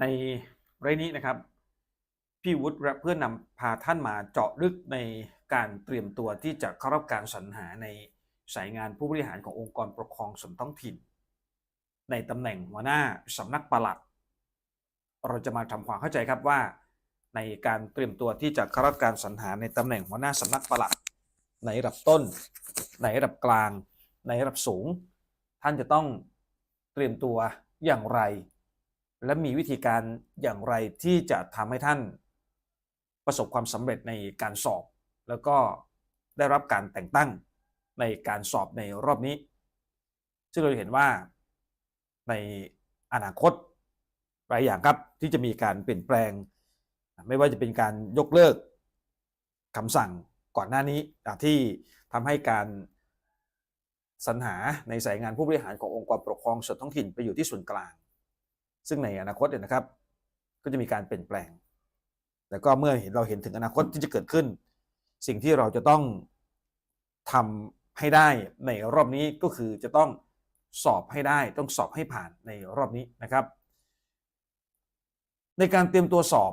ในเรื่องนี้นะครับ พี่วุฒิและเพื่อนนำพาท่านมาเจาะลึกในการเตรียมตัวที่จะเข้ารับการสรรหาในสายงานผู้บริหารขององค์กรปกครองส่วนท้องถิ่น ในตำแหน่งหัวหน้าสำนักปลัด เราจะมาทำความเข้าใจครับว่า ในการเตรียมตัวที่จะเข้ารับการสรรหาในตำแหน่งหัวหน้าสำนักปลัด ในระดับต้น ในระดับกลาง ในระดับสูง ท่านจะต้องเตรียมตัวอย่างไร และมีวิธีการอย่างไรที่จะทำให้ท่านประสบความสำเร็จในการสอบ แล้วก็ได้รับการแต่งตั้งในการสอบในรอบนี้ ซึ่งเราเห็นว่าในอนาคตหลายอย่างครับที่จะมีการเปลี่ยนแปลง ไม่ว่าจะเป็นการยกเลิกคำสั่งก่อนหน้านี้ที่ทำให้การสรรหาในสายงานผู้บริหารขององค์กรปกครองส่วนท้องถิ่นไปอยู่ที่ส่วนกลาง ซึ่งในอนาคตเนี่ยนะครับ ก็จะมีการเปลี่ยนแปลง แล้วก็เมื่อเห็นเราเห็นถึงอนาคตที่จะเกิดขึ้น สิ่งที่เราจะต้องทำให้ได้ในรอบนี้ก็คือจะต้องสอบให้ได้ ต้องสอบให้ผ่านในรอบนี้นะครับ ในการเตรียมตัวสอบ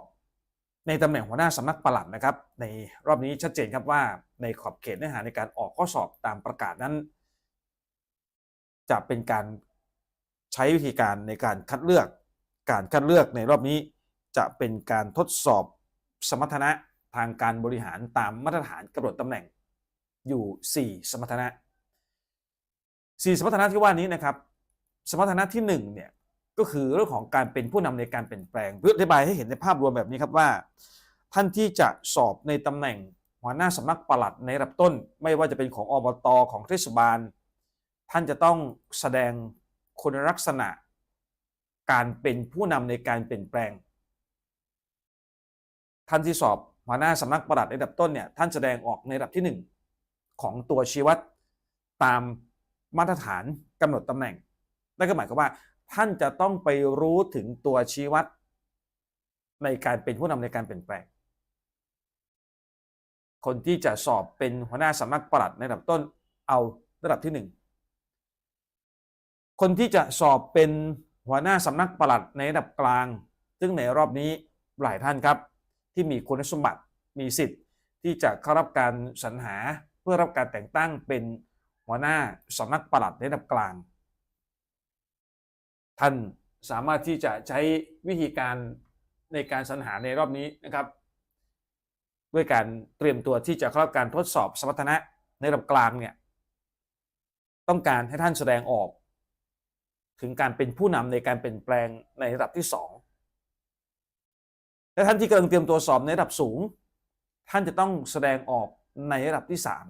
ในตำแหน่งหัวหน้าสำนักปลัดนะครับ ในรอบนี้ชัดเจนครับว่าในขอบเขตเนื้อหาในการออกข้อสอบตามประกาศนั้น จะเป็นการใช้วิธีการในการคัดเลือก การคัดเลือกในรอบนี้จะเป็นการทดสอบสมรรถนะทางการบริหารตามมาตรฐานกำหนดตำแหน่งอยู่ 4 สมรรถนะ 4 สมรรถนะที่ว่านี้นะครับ สมรรถนะที่1เนี่ยก็คือเรื่องของการเป็นผู้นำในการเปลี่ยนแปลงเพื่ออธิบายให้เห็นในภาพรวมแบบนี้ครับว่า ท่านที่จะสอบในตำแหน่งหัวหน้าสำนักปลัดในระดับต้น ไม่ว่าจะเป็นของอบตของเทศบาล ท่านจะต้องแสดงคุณลักษณะ การเป็นผู้นำในการเปลี่ยนแปลง ท่านที่สอบหัวหน้าสำนักปลัดในระดับต้นเนี่ยท่านแสดงออกในระดับที่ 1 ของตัวชี้วัดตามมาตรฐานกำหนดตำแหน่งนั่นก็หมายความว่า ท่านจะต้องไปรู้ถึงตัวชี้วัด ในการเป็นผู้นำในการเปลี่ยนแปลง คนที่จะสอบเป็นหัวหน้าสำนักปลัดในระดับต้นเอาระดับที่หนึ่งคนที่จะสอบเป็น หัวหน้าสำนักปลัดในระดับกลาง ซึ่งในรอบนี้หลายท่านครับที่มีคุณสมบัติมีสิทธิ์ ที่จะเข้ารับการสรรหาเพื่อรับการแต่งตั้งเป็นหัวหน้าสำนักปลัดในระดับกลาง ท่านสามารถที่จะใช้วิธีการในการสรรหาในรอบนี้นะครับ ด้วยการเตรียมตัวที่จะเข้ารับการทดสอบสมรรถนะในระดับกลางเนี่ยต้องการให้ท่านแสดงออก ถึงการเป็นผู้นำในการเปลี่ยนแปลงในระดับที่สองและท่านที่กำลังเตรียมตัวสอบในระดับสูง ท่านจะต้องแสดงออกในระดับที่สาม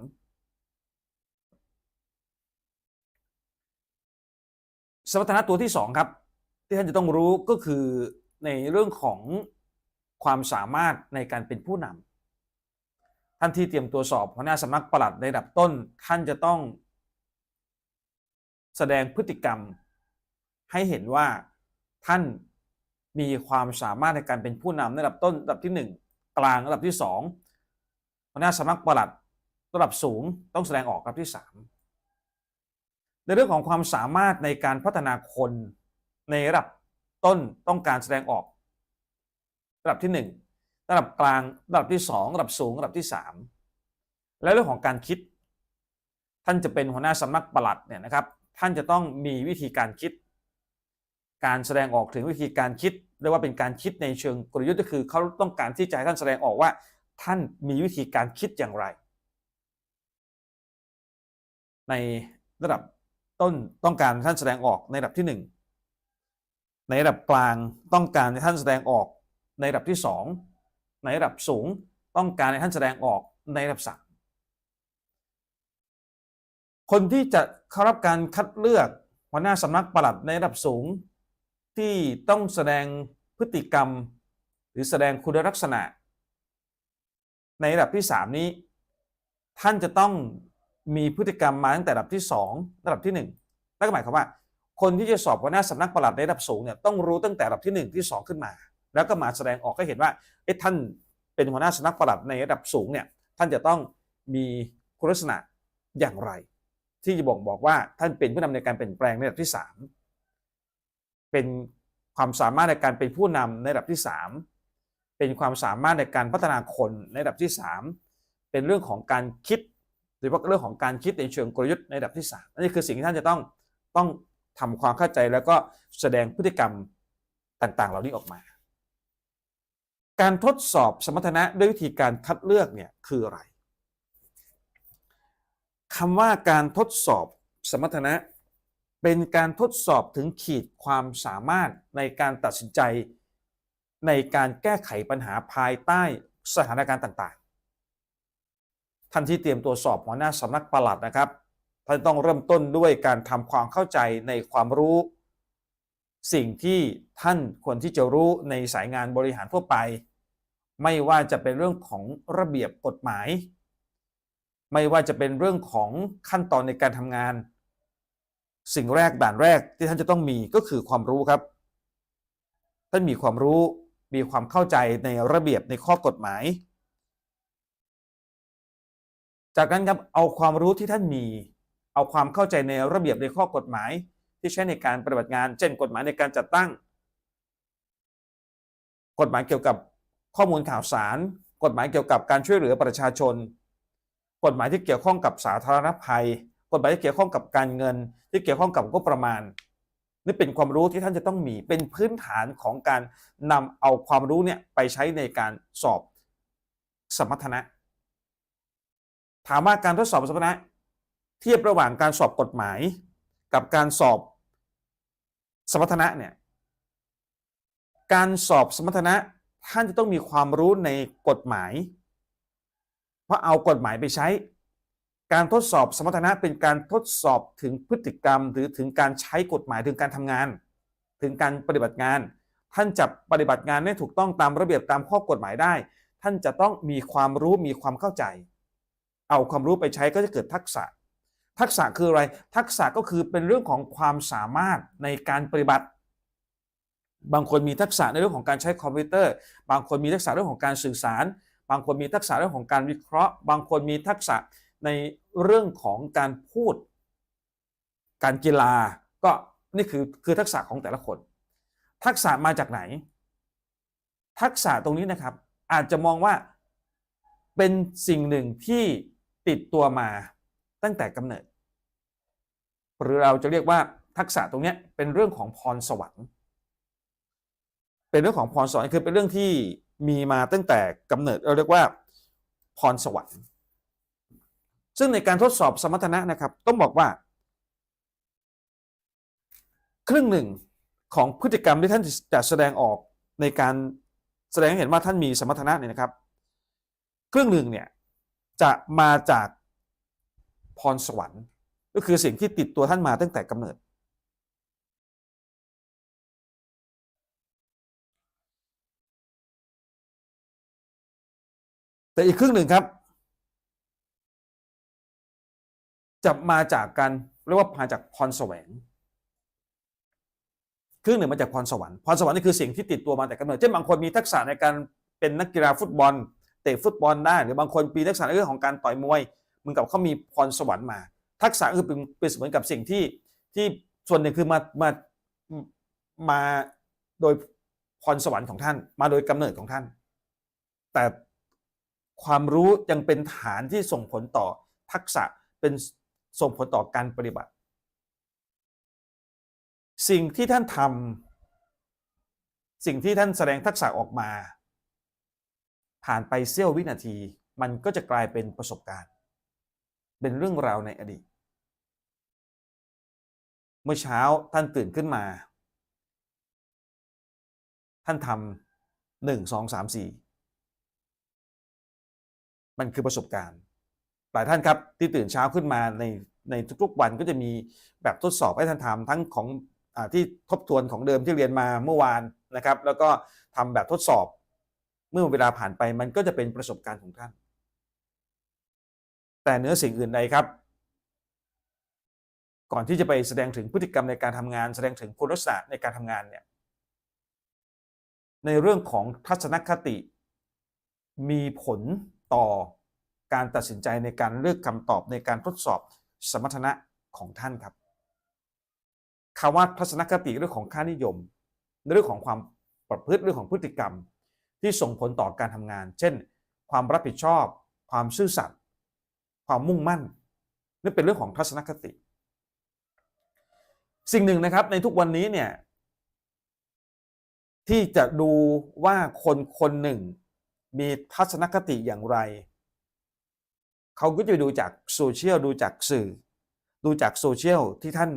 สมรรถนะตัวที่สองครับ ที่ท่านจะต้องรู้ก็คือในเรื่องของความสามารถในการเป็นผู้นำท่านที่เตรียมตัวสอบหัวหน้าสำนักปลัดในระดับต้น ท่านจะต้อง แสดงพฤติกรรม ให้เห็นว่าท่านมีความสามารถในการเป็นผู้นำในระดับต้นระดับที่ 1 กลางระดับที่2หัวหน้าสำนักประหลัดระดับสูงต้องแสดงออกระดับที่ 3 ในเรื่องของความสามารถในการพัฒนาคนในระดับต้นต้องการแสดงออก ระดับที่ 1 ระดับกลางระดับที่ 2 ระดับสูงระดับที่ 3 และเรื่องของการคิด ท่านจะเป็นหัวหน้าสำนักปลัดเนี่ยนะครับ ท่านจะต้องมีวิธีการคิด การแสดงออกถึงวิธีการคิดเรียกว่าเป็นการคิดในเชิงกลยุทธ์ก็คือเขาต้องการที่จะให้ท่านแสดงออกว่า ท่านมีวิธีการคิดอย่างไร ในระดับต้นต้องการท่านแสดงออกในระดับที่ 1 ในระดับกลางต้องการให้ท่านแสดงออกในระดับที่ 2 ในระดับสูงต้องการให้ท่านแสดงออกในระดับสามคนที่จะเข้ารับการคัดเลือกหัวหน้าสำนักปลัดในระดับสูง ที่ต้องแสดงพฤติกรรม หรือแสดงคุณลักษณะ ในระดับที่ 3 นี้ ท่านจะต้องมีพฤติกรรมมาตั้งแต่ระดับที่ 2 ระดับที่ 1 นั่นก็หมายความว่า คนที่จะสอบหัวหน้าสำนักปลัดในระดับสูงเนี่ยต้องรู้ตั้งแต่ระดับที่ 1 ที่ 2 ขึ้นมา แล้วก็มาแสดงออกให้เห็นว่าเอ๊ะท่านเป็นหัวหน้าสำนักปลัดในระดับสูงเนี่ยท่านจะต้องมีคุณลักษณะอย่างไร ที่จะบอกบอกว่าท่านเป็นผู้นำในการเปลี่ยนแปลงในระดับที่ 3 เป็นความสามารถในการเป็นผู้นำในระดับที่ 3 เป็นความสามารถในการพัฒนาคนในระดับที่ 3 เป็นเรื่องของการคิดโดยเฉพาะเรื่องของการคิดในเชิงกลยุทธ์ในระดับที่ 3 อันนี้คือสิ่งที่ท่านจะต้องต้องทำความเข้าใจแล้วก็แสดงพฤติกรรมต่างๆ เหล่านี้ออกมา การทดสอบสมรรถนะด้วยวิธีการคัดเลือกเนี่ยคืออะไรคำว่าการทดสอบสมรรถนะ เป็นการทดสอบถึงขีดความสามารถในการตัดสินใจ ในการแก้ไขปัญหาภายใต้สถานการณ์ต่างๆ ท่านที่เตรียมตัวสอบหัวหน้าสำนักปลัดนะครับท่านต้องเริ่มต้นด้วยการทำความเข้าใจในความรู้ สิ่งที่ท่านควรที่จะรู้ในสายงานบริหารทั่วไป ไม่ว่าจะเป็นเรื่องของระเบียบกฎหมาย ไม่ว่าจะเป็นเรื่องของขั้นตอนในการทำงาน สิ่งแรกด่านแรกที่ท่านจะต้องมีก็คือความรู้ครับ ท่านมีความรู้มีความเข้าใจในระเบียบในข้อกฎหมาย จากนั้นครับเอาความรู้ที่ท่านมี เอาความเข้าใจในระเบียบในข้อกฎหมาย ที่ใช้ในการปฏิบัติงาน เช่น กฎหมายในการจัดตั้ง กฎหมายเกี่ยวกับข้อมูลข่าวสาร กฎหมายเกี่ยวกับการช่วยเหลือประชาชน กฎหมายที่เกี่ยวข้องกับสาธารณภัย กฎหมายที่เกี่ยวข้องกับการเงิน ที่เกี่ยวข้องกับงบประมาณ นี่เป็นความรู้ที่ท่านจะต้องมีเป็นพื้นฐานของการนำเอาความรู้เนี่ยไปใช้ในการสอบสมรรถนะ ถามว่าการทดสอบสมรรถนะ เทียบระหว่างการสอบกฎหมาย กับการสอบสมรรถนะเนี่ยการสอบสมรรถนะท่านจะต้องมีความรู้ในกฎหมาย เพราะเอากฎหมายไปใช้ การทดสอบสมรรถนะเป็นการทดสอบถึงพฤติกรรม หรือถึงการใช้กฎหมายถึงการทำงาน ถึงการปฏิบัติงาน ท่านจะปฏิบัติงานได้ถูกต้องตามระเบียบตามข้อกฎหมายได้ ท่านจะต้องมีความรู้มีความเข้าใจ เอาความรู้ไปใช้ก็จะเกิดทักษะ ทักษะคืออะไร ทักษะก็คือเป็นเรื่องของความสามารถในการปฏิบัติ บางคนมีทักษะในเรื่องของการใช้คอมพิวเตอร์ บางคนมีทักษะเรื่องของการสื่อสาร บางคนมีทักษะเรื่องของการวิเคราะห์ บางคนมีทักษะ ในเรื่องของการพูด การกีฬา ก็นี่คือคือทักษะของแต่ละคน ทักษะมาจากไหน ทักษะตรงนี้นะครับ อาจจะมองว่าเป็นสิ่งหนึ่งที่ติดตัวมาตั้งแต่กำเนิด หรือเราจะเรียกว่าทักษะตรงนี้เป็นเรื่องของพรสวรรค์ เป็นเรื่องของพรสวรรค์คือเป็นเรื่องที่มีมาตั้งแต่กำเนิดเราเรียกว่าพรสวรรค์ ซึ่งในการทดสอบสมรรถนะนะครับ ต้องบอกว่า ครึ่งหนึ่งของพฤติกรรมที่ท่านจะแสดงออกในการแสดงให้เห็นว่าท่านมีสมรรถนะเนี่ยนะครับ ครึ่งหนึ่งเนี่ยจะมาจากพรสวรรค์ ก็คือสิ่งที่ติดตัวท่านมาตั้งแต่กำเนิด แต่อีกครึ่งหนึ่งครับ จะมาจากการเรียกว่ามาจากพรแสวงครึ่งหนึ่งมาจากพรสวรรค์พรสวรรค์นี่คือสิ่งที่ติดตัวมาแต่กำเนิดเช่นบางคนมีทักษะในการเป็นนักกีฬาฟุตบอลเตะฟุตบอลได้ หรือบางคนมีทักษะในเรื่องของการต่อยมวยเหมือนกับเขามีพรสวรรค์มา ทักษะคือเป็นเป็นเหมือนกับสิ่งที่ที่ส่วนหนึ่งคือมามามาโดยพรสวรรค์ของท่าน มาโดยกำเนิดของท่าน แต่ความรู้ยังเป็นฐานที่ส่งผลต่อทักษะเป็น ส่งผลต่อการปฏิบัติ สิ่งที่ท่านทำสิ่งที่ท่านแสดงทักษะออกมา ผ่านไปเสี้ยววินาที มันก็จะกลายเป็นประสบการณ์ เป็นเรื่องราวในอดีต เมื่อเช้าท่านตื่นขึ้นมา ท่านทำหนึ่งสองสามสี่มันคือประสบการณ์ ลายท่านครับที่ตื่นเช้าขึ้นมาในในทุกๆวันก็จะมีแบบทดสอบให้ท่านทำทั้งของอที่ทบทวนของเดิมที่เรียนมาเมื่อวานนะครับ แล้วก็ทำแบบทดสอบ เมื่อเวลาผ่านไปมันก็จะเป็นประสบการณ์ของท่าน แต่เนื้อสิ่งอื่นใดครับ ก่อนที่จะไปแสดงถึงพฤติกรรมในการทำงาน แสดงถึงคุณลักษณะในการทำงานเนี่ยในเรื่องของทัศนคติมีผลต่อ การตัดสินใจในการเลือกคำตอบในการทดสอบสมรรถนะของท่านครับคำว่าทัศนคติเรื่องของค่านิยม เรื่องของความประพฤติเรื่องของพฤติกรรม ที่ส่งผลต่อการทำงาน เช่น ความรับผิดชอบ ความซื่อสัตย์ความมุ่งมั่นนี่เป็นเรื่องของทัศนคติ สิ่งหนึ่งนะครับในทุกวันนี้เนี่ยที่จะดูว่าคนคนหนึ่งมีทัศนคติอย่างไร เขาก็จะดูจากโซเชียลดูจากสื่อ ดูจากโซเชียลที่ท่าน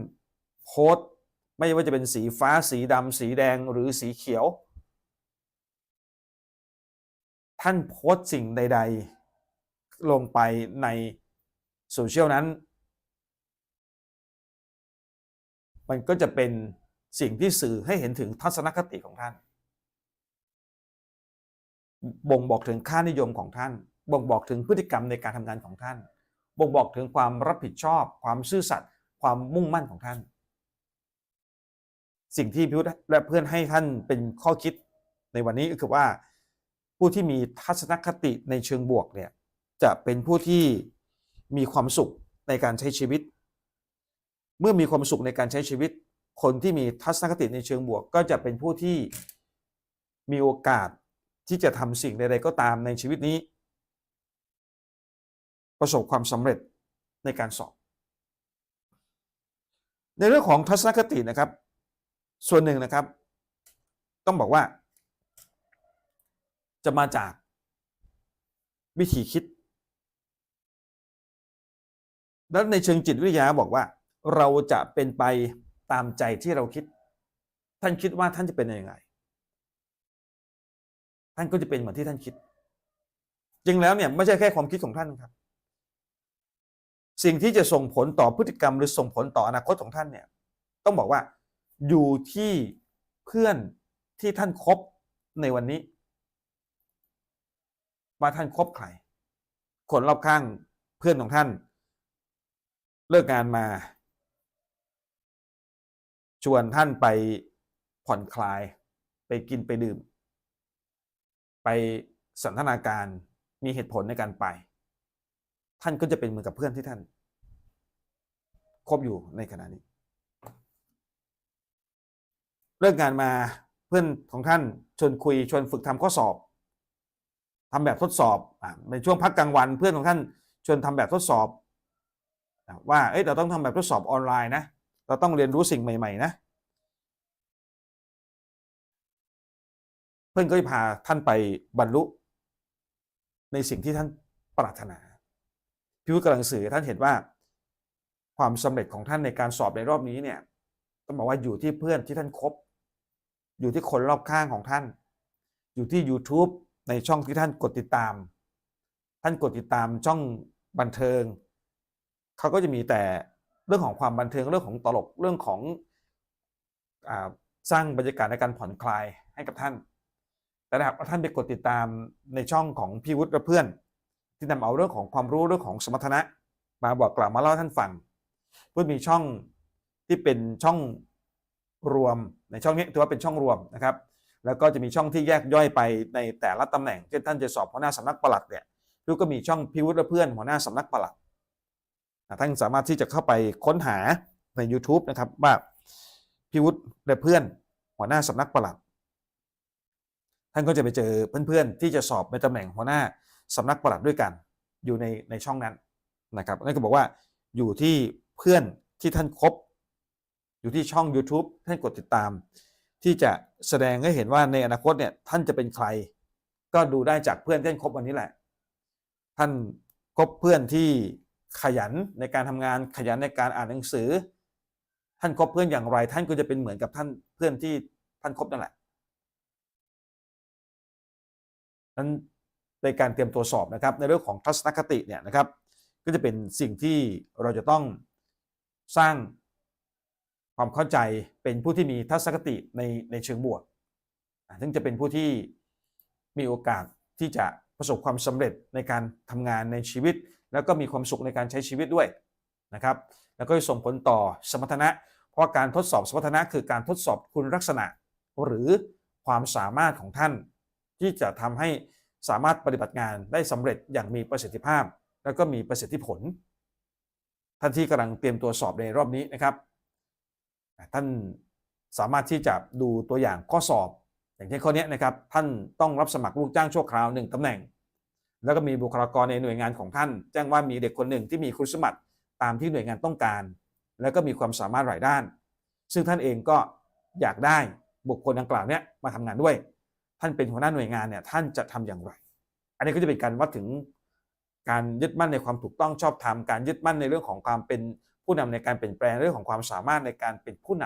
โพสต์ไม่ว่าจะเป็นสีฟ้าสีดำสีแดงหรือสีเขียว ท่านโพสต์สิ่งใด ๆ ลงไปในโซเชียลนั้น มันก็จะเป็นสิ่งที่สื่อให้เห็นถึงทัศนคติของท่าน บ่งบอกถึงค่านิยมของท่าน บ่งบอกถึงพฤติกรรมในการทำงานของท่าน บ่งบอกถึงความรับผิดชอบ ความซื่อสัตย์ ความมุ่งมั่นของท่าน สิ่งที่พิวและเพื่อนให้ท่านเป็นข้อคิดในวันนี้ก็คือว่า ผู้ที่มีทัศนคติในเชิงบวกเนี่ยจะเป็นผู้ที่มีความสุขในการใช้ชีวิต เมื่อมีความสุขในการใช้ชีวิต คนที่มีทัศนคติในเชิงบวก ก็จะเป็นผู้ที่มีโอกาสที่จะทำสิ่งใดๆก็ตามในชีวิตนี้ ประสบความสำเร็จในการสอบ ในเรื่องของทัศนคตินะครับ ส่วนหนึ่งนะครับ ต้องบอกว่า จะมาจากวิธีคิด แล้วในเชิงจิตวิทยาบอกว่า เราจะเป็นไปตามใจที่เราคิด ท่านคิดว่าท่านจะเป็นยังไง ท่านก็จะเป็นเหมือนที่ท่านคิด จริงแล้วเนี่ยไม่ใช่แค่ความคิดของท่านครับ สิ่งที่จะส่งผลต่อพฤติกรรมหรือส่งผลต่ออนาคตของท่านเนี่ยต้องบอกว่าอยู่ที่เพื่อนที่ท่านคบในวันนี้ ว่าท่านคบใคร คนรอบข้างเพื่อนของท่าน เลิกงานมา ชวนท่านไปผ่อนคลาย ไปกินไปดื่ม ไปสันทนาการมีเหตุผลในการไป ท่านก็จะเป็นเหมือนกับเพื่อนที่ท่านคบอยู่ในขณะนี้ เลิกงานมาเพื่อนของท่านชวนคุยชวนฝึกทำข้อสอบทำแบบทดสอบอในช่วงพักกลางวัน เพื่อนของท่านชวนทำแบบทดสอบว่าเอ้ยเราต้องทำแบบทดสอบออนไลน์นะ เราต้องเรียนรู้สิ่งใหม่ ๆ นะ เพื่อนก็จะพาท่านไปบรรลุในสิ่งที่ท่านปรารถนา พี่วุฒิกำลังสื่อท่านเห็นว่า ความสำเร็จของท่านในการสอบในรอบนี้เนี่ยต้องบอกว่าอยู่ที่เพื่อนที่ท่านคบ อยู่ที่คนรอบข้างของท่าน อยู่ที่ YouTube ในช่องที่ท่านกดติดตาม ท่านกดติดตามช่องบันเทิงเขาก็จะมีแต่เรื่องของความบันเทิงเรื่องของตลกเรื่องของอสร้างบรรยากาศในการผ่อนคลายให้กับท่านแต่ถ้าท่านไปกดติดตามในช่องของพี่วุฒิและเพื่อน ที่นำเอาเรื่องของความรู้เรื่องของสมรรถนะ มาบอกกล่าวมาเล่าให้ท่านฟังเพื่อมีช่องที่เป็นช่องรวมในช่องนี้ถือว่าเป็นช่องรวมนะครับ แล้วก็จะมีช่องที่แยกย่อยไปในแต่ละตำแหน่งเช่นท่านจะสอบหัวหน้าสำนักปลัดเนี่ยลูกก็มีช่องพิวุฒิและเพื่อนหัวหน้าสำนักปลัดท่านสามารถที่จะเข้าไปค้นหาใน YouTube นะครับว่าพิวุฒิและเพื่อนหัวหน้าสำนักปลัด ท่านก็จะไปเจอเพื่อนๆที่จะสอบในตำแหน่งหัวหน้า สำนักปลัดด้วยกันอยู่ในในช่องนั้นนะครับนั่นก็บอกว่าอยู่ที่เพื่อนที่ท่านคบ อยู่ที่ช่อง YouTube ท่านกดติดตาม ที่จะแสดงให้เห็นว่าในอนาคตเนี่ยท่านจะเป็นใคร ก็ดูได้จากเพื่อนที่ท่านคบวันนี้แหละ ท่านคบเพื่อนที่ขยันในการทำงานขยันในการอ่านหนังสือ ท่านคบเพื่อนอย่างไร ท่านก็จะเป็นเหมือนกับท่านเพื่อนที่ท่านคบนั่นแหละนั้น ในการเตรียมตัวสอบนะครับ ในเรื่องของทัศนคติเนี่ยนะครับ ก็จะเป็นสิ่งที่เราจะต้องสร้างความเข้าใจเป็นผู้ที่มีทัศนคติในในเชิงบวกซึ่งจะเป็นผู้ที่มีโอกาสที่จะประสบความสำเร็จในการทำงานในชีวิต แล้วก็มีความสุขในการใช้ชีวิตด้วยนะครับ แล้วก็ส่งผลต่อสมรรถนะ เพราะการทดสอบสมรรถนะคือการทดสอบคุณลักษณะ หรือความสามารถของท่านที่จะทำให้ สามารถปฏิบัติงานได้สำเร็จอย่างมีประสิทธิภาพ แล้วก็มีประสิทธิผล ท่านที่กำลังเตรียมตัวสอบในรอบนี้นะครับ ท่านสามารถที่จะดูตัวอย่างข้อสอบ อย่างเช่นข้อนี้นะครับ ท่านต้องรับสมัครลูกจ้างชั่วคราวหนึ่งตำแหน่ง แล้วก็มีบุคลากรในหน่วยงานของท่าน แจ้งว่ามีเด็กคนหนึ่งที่มีคุณสมบัติตามที่หน่วยงานต้องการ แล้วก็มีความสามารถหลายด้าน ซึ่งท่านเองก็อยากได้บุคคลดังกล่าวเนี้ยมาทำงานด้วย ท่านเป็นหัวหน้าหน่วยงานเนี่ยท่านจะทำอย่างไร อันนี้ก็จะเป็นการวัดถึงการยึดมั่นในความถูกต้องชอบธรรมการยึดมั่นในเรื่องของความเป็นผู้นำในการเปลี่ยนแปลงเรื่องของความสามารถในการเป็นผู้น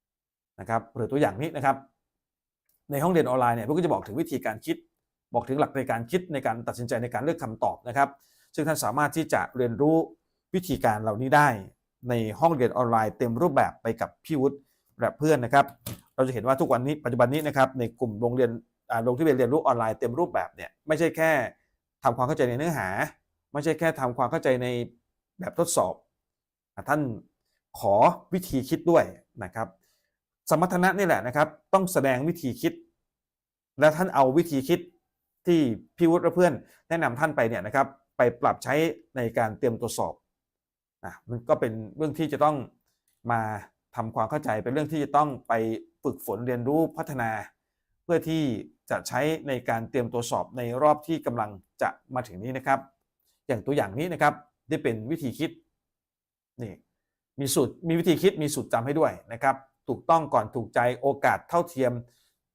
ำนะครับหรือตัวอย่างนี้นะครับ ในห้องเรียนออนไลน์เนี่ยพวกก็จะบอกถึงวิธีการคิด บอกถึงหลักในการคิดในการตัดสินใจในการเลือกคำตอบนะครับ ซึ่งท่านสามารถที่จะเรียนรู้วิธีการเหล่านี้ได้ในห้องเรียนออนไลน์เต็มรูปแบบไปกับพี่วุฒิและเพื่อนนะครับ เราจะเห็นว่าทุกวันนี้ปัจจุบันนี้นะครับในกลุ่มโรงเรียนอ่าลงทะเบียนเรียนรู้ออนไลน์เต็มรูปแบบเนี่ยไม่ใช่แค่ทำความเข้าใจในเนื้อหา ไม่ใช่แค่ทำความเข้าใจในแบบทดสอบ ท่านขอวิธีคิดด้วยนะครับ สมรรถนะนี่แหละนะครับ ต้องแสดงวิธีคิด และท่านเอาวิธีคิดที่พี่วุฒิและเพื่อนแนะนำท่านไปเนี่ยนะครับ ไปปรับใช้ในการเตรียมตัวสอบอะมันก็เป็นเรื่องที่จะต้องมา ทำความเข้าใจเป็นเรื่องที่จะต้องไปฝึกฝนเรียนรู้พัฒนา เพื่อที่จะใช้ในการเตรียมตัวสอบในรอบที่กำลังจะมาถึงนี้นะครับ อย่างตัวอย่างนี้นะครับได้เป็นวิธีคิดนี่มีสูตรมีวิธีคิดมีสูตรจำให้ด้วยนะครับ ถูกต้องก่อนถูกใจโอกาสเท่าเทียม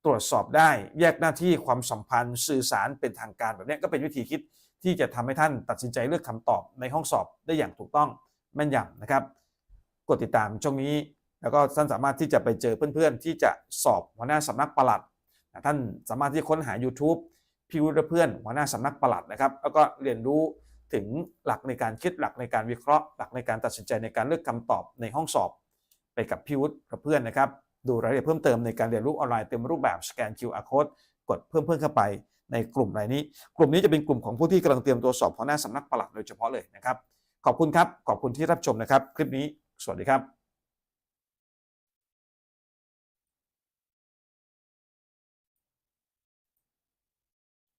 ตรวจสอบได้แยกหน้าที่ความสัมพันธ์สื่อสารเป็นทางการแบบนี้ก็เป็นวิธีคิดที่จะทำให้ท่านตัดสินใจเลือกคำตอบในห้องสอบได้อย่างถูกต้องแม่นยำนะครับ กดติดตามช่องนี้ แล้วก็ท่านสามารถที่จะไปเจอเพื่อนๆ ที่จะสอบหัวหน้าสำนักปลัดนะท่านสามารถที่ค้นหา YouTube พี่วุฒิเพื่อนหัวหน้าสำนักปลัดนะครับ แล้วก็เรียนรู้ถึงหลักในการคิดหลักในการวิเคราะห์ หลักในการตัดสินใจในการเลือกคำตอบในห้องสอบ ไปกับพี่วุฒิเพื่อนนะครับดูรายละเอียดเพิ่มเติมในการเรียนรู้ออนไลน์เต็มรูปแบบสแกน QR code กดเพิ่มเพิ่มเข้าไปในกลุ่มรายนี้ กลุ่มนี้จะเป็นกลุ่มของผู้ที่กำลังเตรียมตัวสอบหัวหน้าสำนักปลัดโดยเฉพาะเลยนะครับ ขอบคุณครับ ขอบคุณที่รับชมนะครับ คลิปนี้ สวัสดีครับ